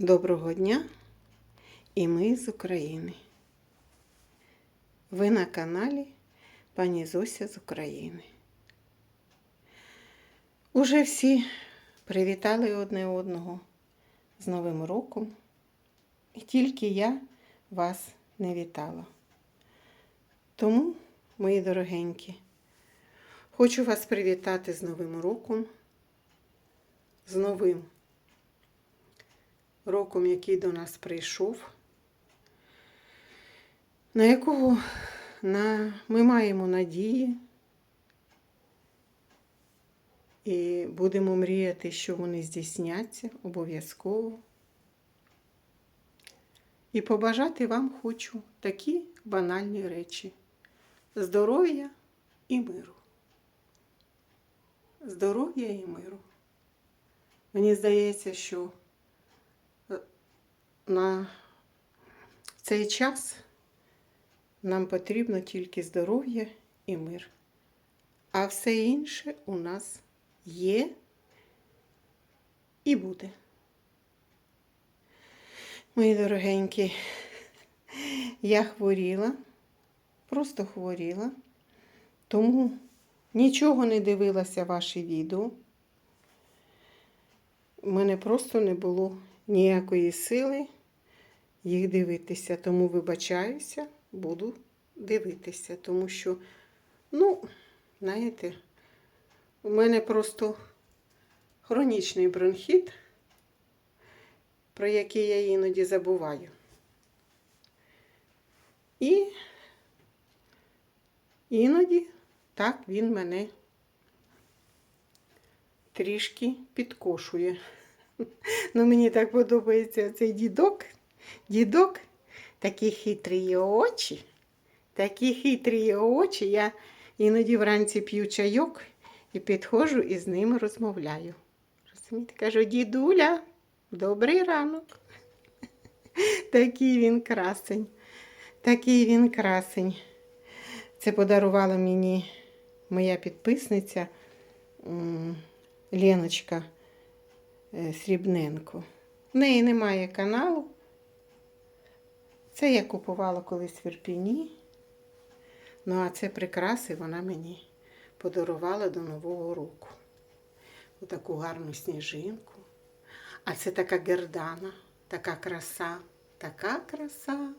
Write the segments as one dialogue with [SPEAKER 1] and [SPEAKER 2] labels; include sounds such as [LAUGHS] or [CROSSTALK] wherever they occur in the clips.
[SPEAKER 1] Доброго дня і ми з України. Ви на каналі пані Зося з України. Уже всі привітали одне одного з Новим роком, і тільки я вас не вітала. Тому, мої дорогенькі, хочу вас привітати з Новим роком, з новим роком, який до нас прийшов, на якого на, ми маємо надії і будемо мріяти, що вони здійсняться обов'язково. І побажати вам хочу такі банальні речі: здоров'я і миру. Здоров'я і миру. Мені здається, що на цей час нам потрібно тільки здоров'я і мир. А все інше у нас є і буде. Мої дорогенькі, я хворіла, просто хворіла, тому нічого не дивилася ваші відео. У мене просто не було ніякої сили їх дивитися. Тому вибачаюся, буду дивитися. Тому що, ну, знаєте, у мене просто хронічний бронхіт, про який я іноді забуваю. І іноді так він мене трішки підкошує. [LAUGHS] Ну, мені так подобається цей дідок. Дідок, такі хитрі очі, такі хитрі очі. Я іноді вранці п'ю чайок і підходжу і з ними розмовляю. Розумієте, кажу, дідуля, добрий ранок. [LAUGHS] Такий він красень, такий він красень. Це подарувала мені моя підписниця Леночка. Е, Срібненко. В неї немає каналу. Це я купувала колись в Ірпіні. Ну, а це прикраси вона мені подарувала до Нового року. Отаку гарну сніжинку. А це така гердана, така краса, така краса.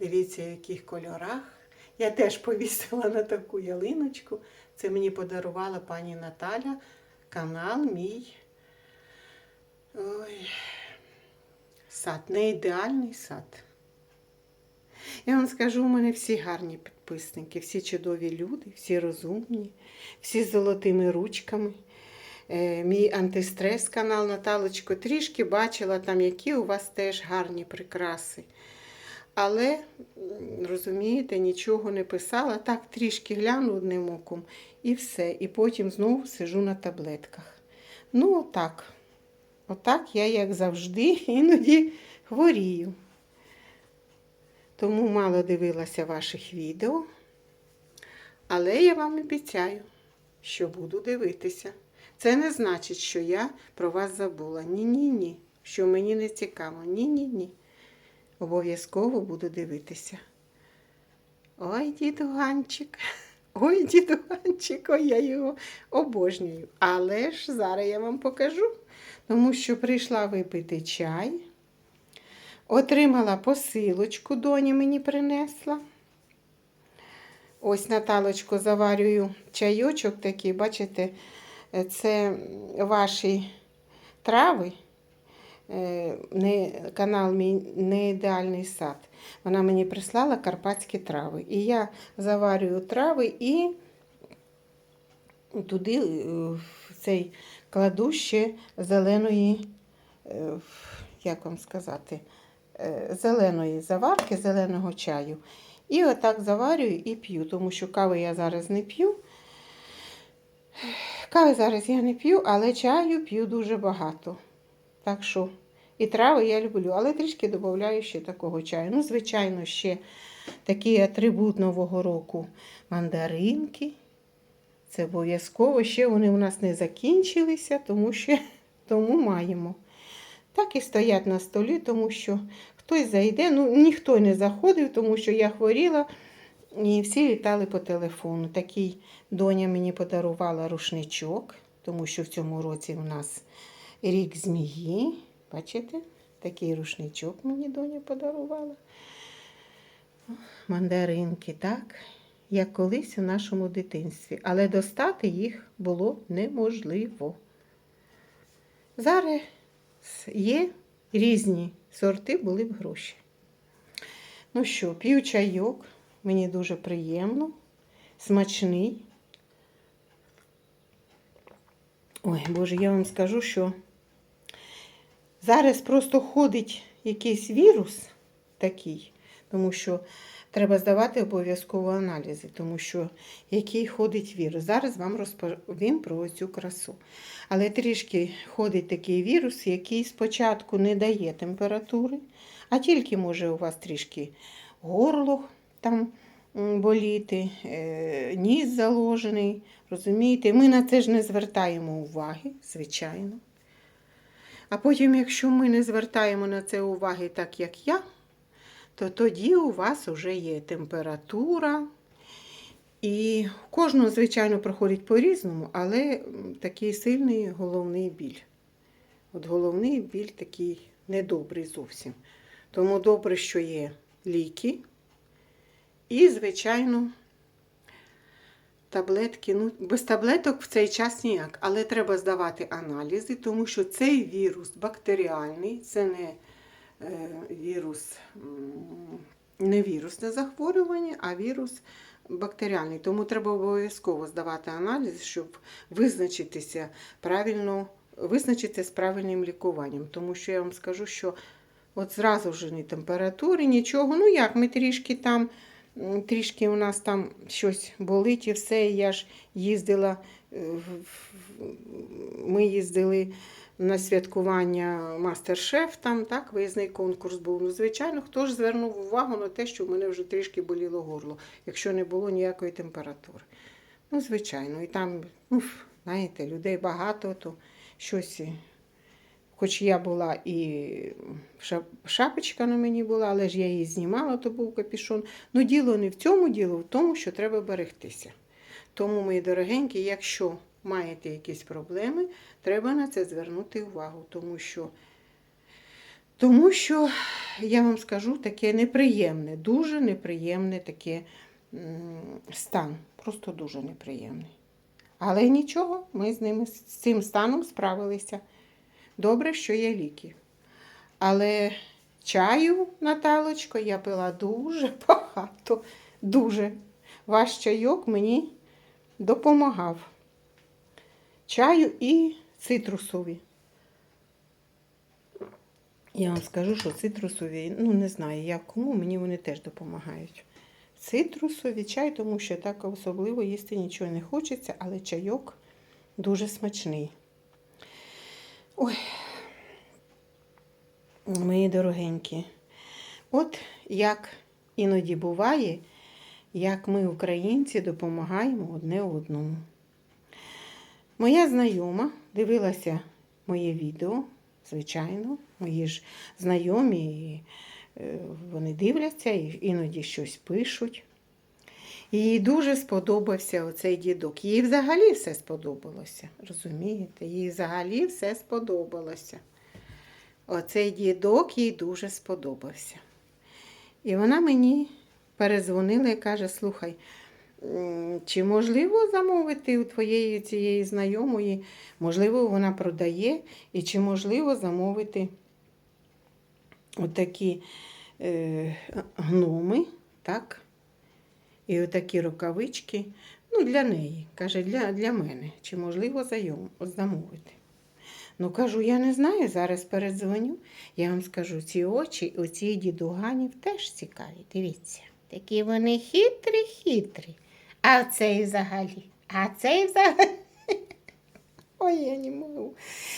[SPEAKER 1] Дивіться, в яких кольорах. Я теж повісила на таку ялиночку. Це мені подарувала пані Наталя, канал мій. Ой, сад, не ідеальний сад. Я вам скажу, у мене всі гарні підписники, всі чудові люди, всі розумні, всі з золотими ручками. Е, мій антистрес канал Наталочко трішки бачила там, які у вас теж гарні прикраси. Але, розумієте, нічого не писала. Так, трішки гляну одним оком і все. І потім знову сижу на таблетках. Ну, отак. Отак я, як завжди, [LAUGHS] іноді хворію. Тому мало дивилася ваших відео. Але я вам обіцяю, що буду дивитися. Це не значить, що я про вас забула. Ні-ні-ні. Що мені не цікаво. Ні-ні-ні. Обов'язково буду дивитися. Ой, діду Ганчик. [LAUGHS] Ой, діду Ганчик, ой, я його обожнюю. Але ж зараз я вам покажу тому що прийшла випити чай, отримала посилочку, доні мені принесла. Ось Наталочку заварюю чайочок такий, бачите, це ваші трави. Е, не, Канал мій не ідеальний сад. Вона мені прислала карпатські трави. І я заварюю трави і туди е, в цей кладу ще зеленої, е, як вам сказати, е, зеленої заварки, зеленого чаю. І отак заварюю і п'ю, тому що кави я зараз не п'ю. Кави зараз я не п'ю, але чаю п'ю дуже багато. Так що і трави я люблю, але трішки додаю ще такого чаю. Ну, звичайно, ще такий атрибут Нового року мандаринки. Це обов'язково. Ще вони у нас не закінчилися, тому що [LAUGHS] тому маємо. Так і стоять на столі, тому що хтось зайде. Ну, ніхто не заходив, тому що я хворіла, і всі літали по телефону. Такий доня мені подарувала рушничок, тому що в цьому році у нас рік змії. Бачите? Такий рушничок мені доня подарувала. Мандаринки, так, як колись у нашому дитинстві, але достати їх було неможливо. Зараз є різні сорти, були б гроші. Ну що, п'ю чайок, мені дуже приємно, смачний. Ой, Боже, я вам скажу, що зараз просто ходить якийсь вірус такий, тому що треба здавати обов'язково аналізи, тому що який ходить вірус. Зараз вам розповім про цю красу. Але трішки ходить такий вірус, який спочатку не дає температури, а тільки може у вас трішки горло там боліти, е, ніс заложений. Розумієте, ми на це ж не звертаємо уваги, звичайно. А потім, якщо ми не звертаємо на це уваги так, як я, то тоді у вас вже є температура. І кожного, звичайно, проходить по-різному, але такий сильний головний біль. От головний біль такий недобрий зовсім. Тому добре, що є ліки. І, звичайно, таблетки. Ну, без таблеток в цей час ніяк, але треба здавати аналізи, тому що цей вірус бактеріальний, це не вірус, не вірусне захворювання, а вірус бактеріальний. Тому треба обов'язково здавати аналіз, щоб визначитися правильно, визначитися з правильним лікуванням. Тому що я вам скажу, що от зразу вже ні температури, нічого. Ну як, ми трішки там, трішки у нас там щось болить і все. Я ж їздила, е, ми їздили на святкування Мастер-Шеф, там так, виїзний конкурс був. Ну, звичайно, хто ж звернув увагу на те, що в мене вже трішки боліло горло, якщо не було ніякої температури. Ну, звичайно, і там, ну, знаєте, людей багато, то щось. Хоч я була і шапочка на мені була, але ж я її знімала, то був капішон. Ну, діло не в цьому, діло в тому, що треба берегтися. Тому, мої дорогенькі, якщо маєте якісь проблеми, треба на це звернути увагу, тому що, тому що я вам скажу таке неприємне, дуже неприємне таке стан. Просто дуже неприємний. Але нічого, ми з ними з цим станом справилися. Добре, що є ліки. Але чаю, Наталочко, я пила дуже [LAUGHS] багато. Дуже. Ваш чайок мені допомагав. Чаю і цитрусові. Я вам скажу, що цитрусові, ну не знаю, як кому, мені вони теж допомагають. Цитрусові чай, тому що так особливо їсти нічого не хочеться, але чайок дуже смачний. Ой, мої дорогенькі, от як іноді буває, як ми, українці, допомагаємо одне одному. Моя знайома дивилася моє відео, звичайно, мої ж знайомі, і, е, вони дивляться і іноді щось пишуть. Їй дуже сподобався оцей дідок. Їй взагалі все сподобалося. Розумієте? Їй взагалі все сподобалося. Оцей дідок їй дуже сподобався. І вона мені перезвонила і каже: слухай, чи можливо замовити у твоєї цієї знайомої, можливо, вона продає, і чи можливо замовити отакі е, гноми, так? І отакі рукавички. Ну, для неї. Каже, для, для мене. Чи можливо замовити? Ну, кажу, я не знаю, зараз передзвоню. Я вам скажу, ці очі у цих дідуганів теж цікаві. Дивіться. Такі вони хитрі-хитрі. А цей взагалі. А цей взагалі. [LAUGHS] Ой, я не можу.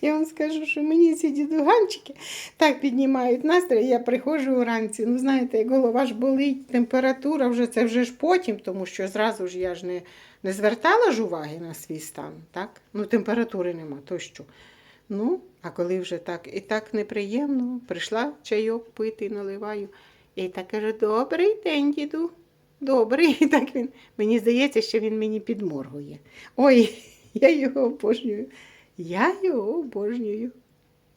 [SPEAKER 1] Я вам скажу, що мені ці дідуганчики так піднімають настрій, я приходжу вранці. Ну, знаєте, голова ж болить, температура вже це вже ж потім, тому що зразу ж я ж не, не звертала ж уваги на свій стан, так? Ну, температури нема, то що? Ну, А коли вже так і так неприємно, прийшла чайок пити, наливаю. І так кажу, добрий день, діду. Добрий. [LAUGHS] І так він. Мені здається, що він мені підморгує. Ой, [LAUGHS] я його обожнюю. Я його обожнюю.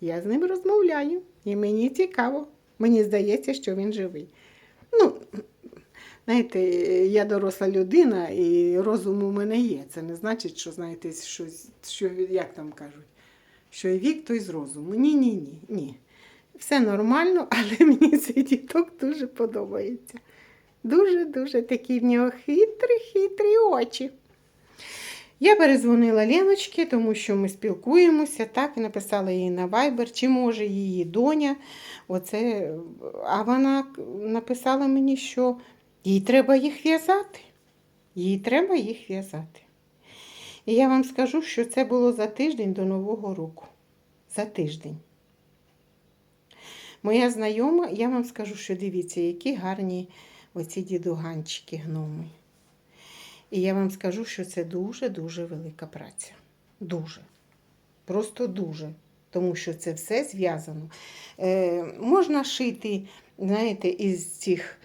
[SPEAKER 1] Я з ним розмовляю, і мені цікаво. Мені здається, що він живий. Ну, знаєте, я доросла людина, і розум у мене є. Це не значить, що, знаєте, щось, що, як там кажуть, що і вік, то й з розуму. Ні, ні, ні, ні. Все нормально, [LAUGHS] але мені цей діток дуже подобається. Дуже-дуже такі в нього хитрі-хитрі очі. Я перезвонила Леночці, тому що ми спілкуємося, так, і написала їй на Viber, чи може її доня. Оце, а вона написала мені, що їй треба їх в'язати. Їй треба їх в'язати. І я вам скажу, що це було за тиждень до Нового року. За тиждень. Моя знайома, я вам скажу, що дивіться, які гарні оці дідуганчики гноми. І я вам скажу, що це дуже-дуже велика праця. Дуже. Просто дуже. Тому що це все зв'язано. Е, можна шити, знаєте, із цих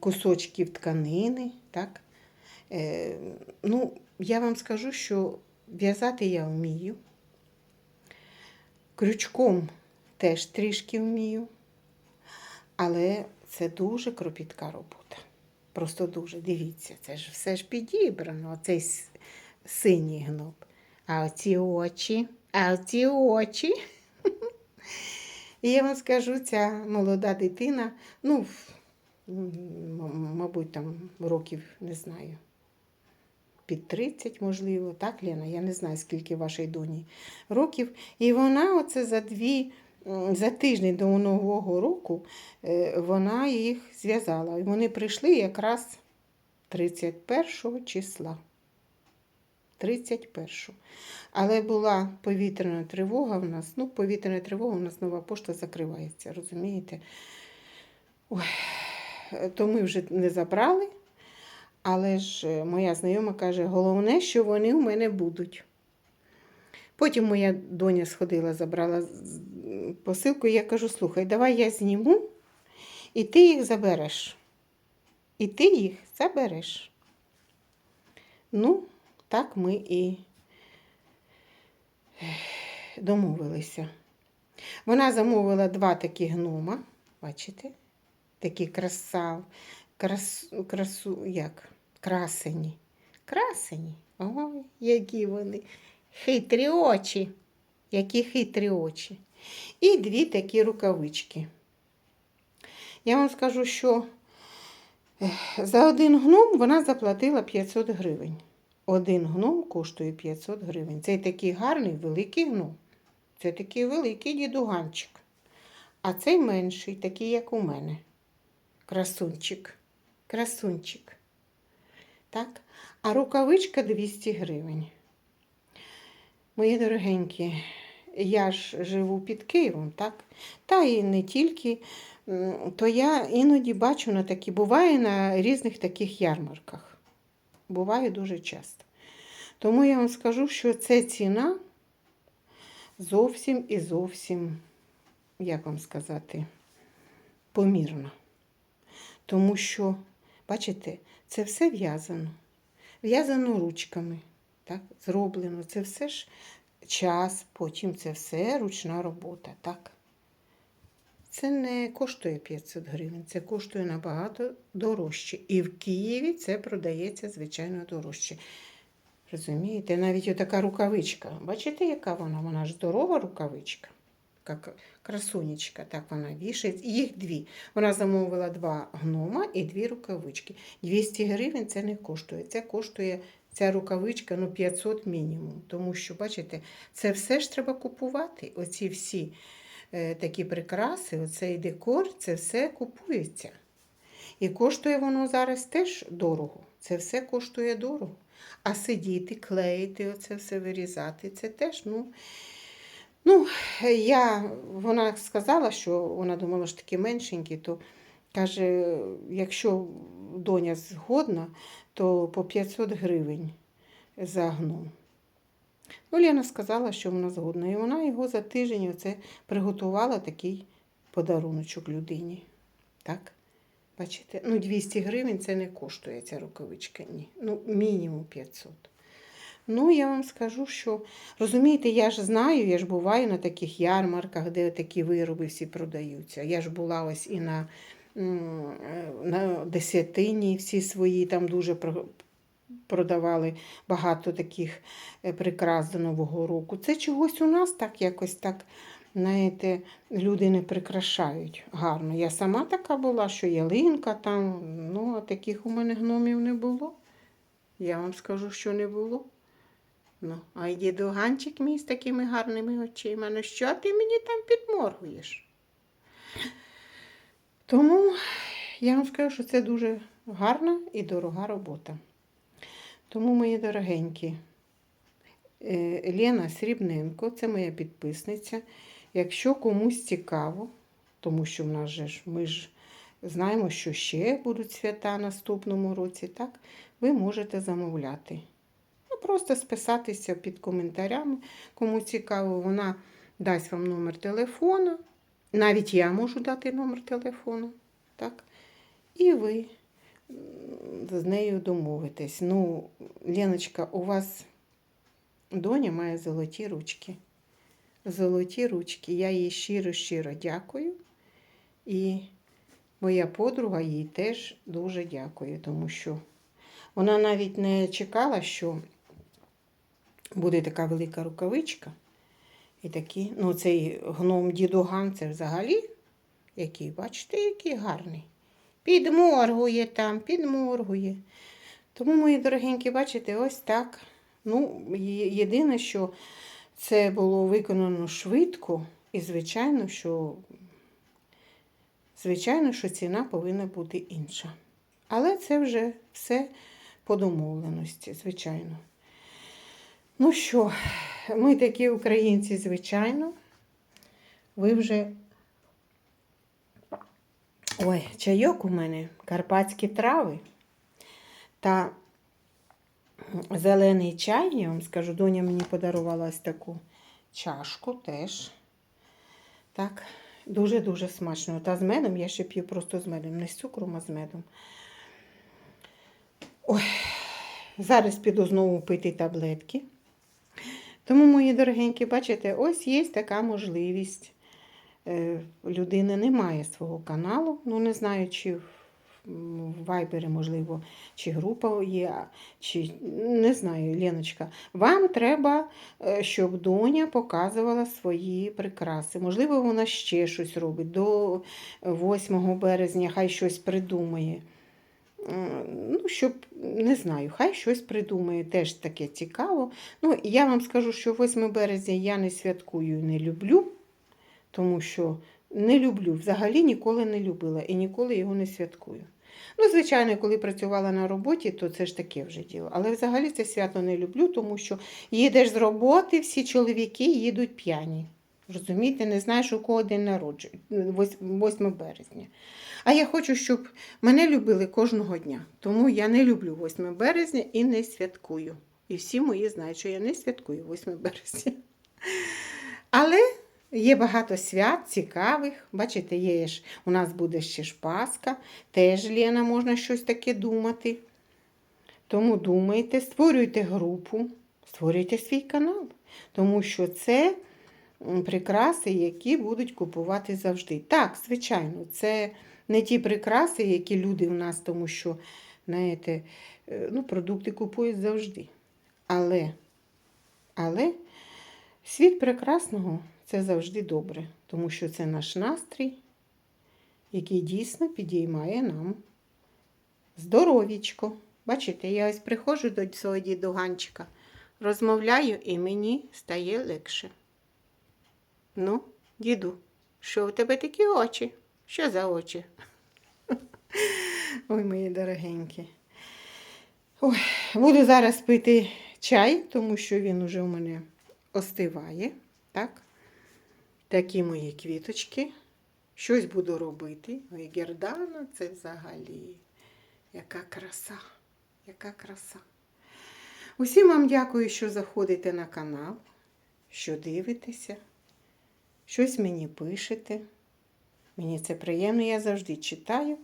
[SPEAKER 1] кусочків тканини. Так? Е, ну, я вам скажу, що в'язати я вмію. Крючком теж трішки вмію. Але це дуже кропітка робота. Просто дуже. Дивіться, це ж все ж підібрано, оцей синій гноб. А оці очі, а оці очі. І я вам скажу, ця молода дитина, ну, мабуть, там років не знаю. Під 30, можливо, так, Лена? Я не знаю, скільки вашій доні років. І вона оце за дві, за тиждень до Нового року е, вона їх зв'язала. Вони прийшли якраз 31 числа. 31. Але була повітряна тривога в нас. Ну, повітряна тривога, у нас нова пошта закривається, розумієте? Ой, то ми вже не забрали. Але ж е, моя знайома каже, головне, що вони у мене будуть. Потім моя доня сходила, забрала посилку, і я кажу: слухай, давай я зніму, і ти їх забереш. І ти їх забереш. Ну, так ми і домовилися. Вона замовила два такі гнома, бачите? Такі краса, крас, красу, як? Красені. Красені. Ой, які вони. Хитрі очі. Які хитрі очі. І дві такі рукавички. Я вам скажу, що за один гном вона заплатила 500 гривень. Один гном коштує 500 гривень. Це такий гарний великий гном. Це такий великий дідуганчик. А цей менший, такий, як у мене. Красунчик. Красунчик. Так? А рукавичка 200 гривень. Мої дорогенькі, я ж живу під Києвом, так? Та і не тільки, то я іноді бачу на такі, буває на різних таких ярмарках. Буває дуже часто. Тому я вам скажу, що це ціна зовсім і зовсім, як вам сказати, помірна. Тому що, бачите, це все в'язано. В'язано ручками. Так, зроблено. Це все ж час, потім це все ручна робота. Так? Це не коштує 500 гривень, це коштує набагато дорожче. І в Києві це продається, звичайно, дорожче. Розумієте, навіть отака рукавичка. Бачите, яка вона? Вона ж здорова рукавичка. Як красунечка, так вона вішає. Їх дві. Вона замовила два гнома і дві рукавички. 200 гривень це не коштує. Це коштує ця рукавичка ну, 500 мінімум. Тому що, бачите, це все ж треба купувати. Оці всі е, такі прикраси, оцей декор, це все купується. І коштує воно зараз теж дорого. Це все коштує дорого. А сидіти, клеїти, оце все вирізати, це теж, ну. Ну, я, вона сказала, що вона думала, що такі меншенькі, то каже, якщо доня згодна, то по 500 гривень за гном. Ну, Лена сказала, що вона згодна. І вона його за тиждень оце приготувала такий подаруночок людині. Так? Бачите? Ну, 200 гривень це не коштує ця рукавичка. Ні. Ну, мінімум 500. Ну, я вам скажу, що розумієте, я ж знаю, я ж буваю на таких ярмарках, де такі вироби всі продаються. Я ж була ось і на, на десятині всі свої, там дуже продавали багато таких е, прикрас до Нового року. Це чогось у нас так якось так, знаєте, люди не прикрашають гарно. Я сама така була, що ялинка там, ну, а таких у мене гномів не було. Я вам скажу, що не було. Ну, а й дідуганчик мій з такими гарними очима. Ну що ти мені там підморгуєш? Тому я вам скажу, що це дуже гарна і дорога робота. Тому, мої дорогенькі, е, Лена Срібненко, це моя підписниця. Якщо комусь цікаво, тому що в нас же ж ми ж знаємо, що ще будуть свята наступному році, так? Ви можете замовляти. Ну, просто списатися під коментарями. Кому цікаво, вона дасть вам номер телефону. Навіть я можу дати номер телефону. Так? І ви з нею домовитесь. Ну, Леночка, у вас доня має золоті ручки. Золоті ручки. Я їй щиро-щиро дякую. І моя подруга їй теж дуже дякую, тому що вона навіть не чекала, що буде така велика рукавичка. І такі, ну, цей гном дідуган, це взагалі який, бачите, який гарний. Підморгує там, підморгує. Тому, мої дорогенькі, бачите, ось так. Ну, єдине, що це було виконано швидко, і, звичайно, що, звичайно, що ціна повинна бути інша. Але це вже все по домовленості, звичайно. Ну що, ми такі українці, звичайно. Ви вже. Ой, чайок у мене, карпатські трави та зелений чай, я вам скажу, доня мені подарувала ось таку чашку теж. Так, дуже-дуже смачно. Та з медом я ще п'ю просто з медом, не з цукром, а з медом. Ой, зараз піду знову пити таблетки. Тому, мої дорогенькі, бачите, ось є така можливість. Е, людини немає свого каналу. Ну, не знаю, чи в в Вайбері, можливо, чи група є, чи не знаю, Леночка. Вам треба, е, щоб доня показувала свої прикраси. Можливо, вона ще щось робить. До 8 березня хай щось придумає. М, Ну, щоб, не знаю, хай щось придумає, теж таке цікаво. Ну, я вам скажу, що 8 березня я не святкую і не люблю, тому що не люблю, взагалі ніколи не любила і ніколи його не святкую. Ну, звичайно, коли працювала на роботі, то це ж таке вже діло. Але взагалі це свято не люблю, тому що їдеш з роботи, всі чоловіки їдуть п'яні. Розумієте, не знаєш, у кого день народження, 8 березня. А я хочу, щоб мене любили кожного дня. Тому я не люблю 8 березня і не святкую. І всі мої знають, що я не святкую 8 березня. Але є багато свят цікавих. Бачите, є ж, у нас буде ще ж Пасха, теж Лена, можна щось таке думати. Тому думайте, створюйте групу, створюйте свій канал. Тому що це прикраси, які будуть купувати завжди. Так, звичайно, це не ті прикраси, які люди у нас, тому що, знаєте, е, ну, продукти купують завжди. Але, але світ прекрасного це завжди добре, тому що це наш настрій, який дійсно підіймає нам здоровічко. Бачите, я ось приходжу до свого дідуганчика, розмовляю і мені стає легше. Ну, діду, що у тебе такі очі? Що за очі? [LAUGHS] Ой, мої дорогенькі. Ой, буду зараз пити чай, тому що він уже у мене остиває. Так? Такі мої квіточки. Щось буду робити. Ой, гердана це взагалі. Яка краса, яка краса. Усім вам дякую, що заходите на канал, що дивитеся, щось мені пишете. Мені це приємно, я завжди читаю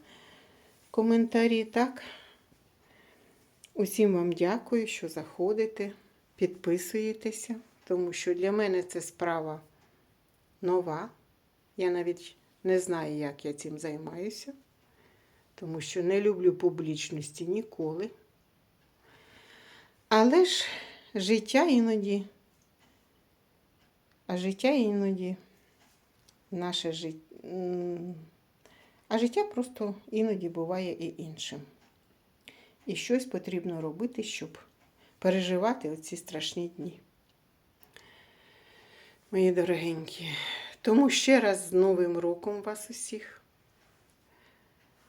[SPEAKER 1] коментарі, так? Усім вам дякую, що заходите, підписуєтеся, тому що для мене це справа нова. Я навіть не знаю, як я цим займаюся, тому що не люблю публічності ніколи. Але ж життя іноді, а життя іноді наше життя. А життя просто іноді буває і іншим. І щось потрібно робити, щоб переживати оці страшні дні. Мої дорогенькі. Тому ще раз з Новим роком вас усіх.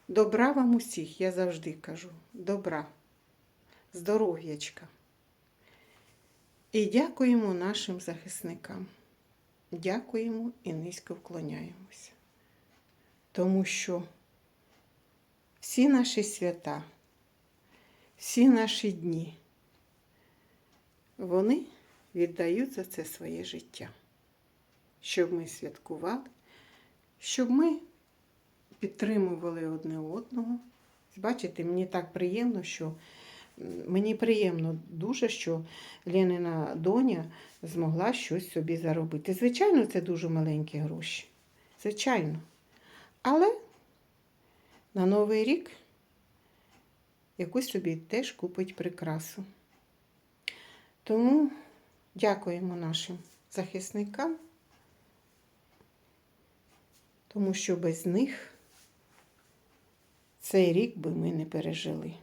[SPEAKER 1] Добра вам усіх, я завжди кажу. Добра, здоров'ячка. І дякуємо нашим захисникам. Дякуємо і низько вклоняємося. Тому що всі наші свята, всі наші дні, вони віддають за це своє життя, щоб ми святкували, щоб ми підтримували одне одного. Бачите, мені так приємно, що мені приємно дуже, що Ленина доня змогла щось собі заробити. Звичайно, це дуже маленькі гроші. Звичайно. Але на Новий рік якусь собі теж купить прикрасу. Тому дякуємо нашим захисникам, тому що без них цей рік би ми не пережили.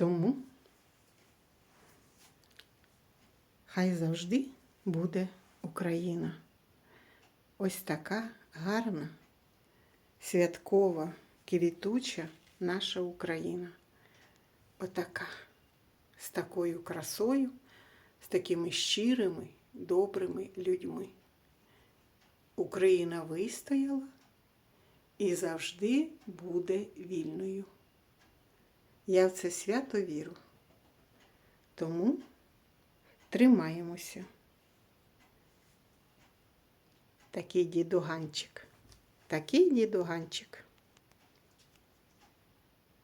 [SPEAKER 1] Тому хай завжди буде Україна. Ось така гарна, святкова, квітуча наша Україна. Отака, з такою красою, з такими щирими, добрими людьми. Україна вистояла і завжди буде вільною. Я в це свято віру. Тому тримаємося. Такий дідуганчик. Такий дідуганчик.